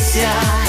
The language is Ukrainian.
смійтеся.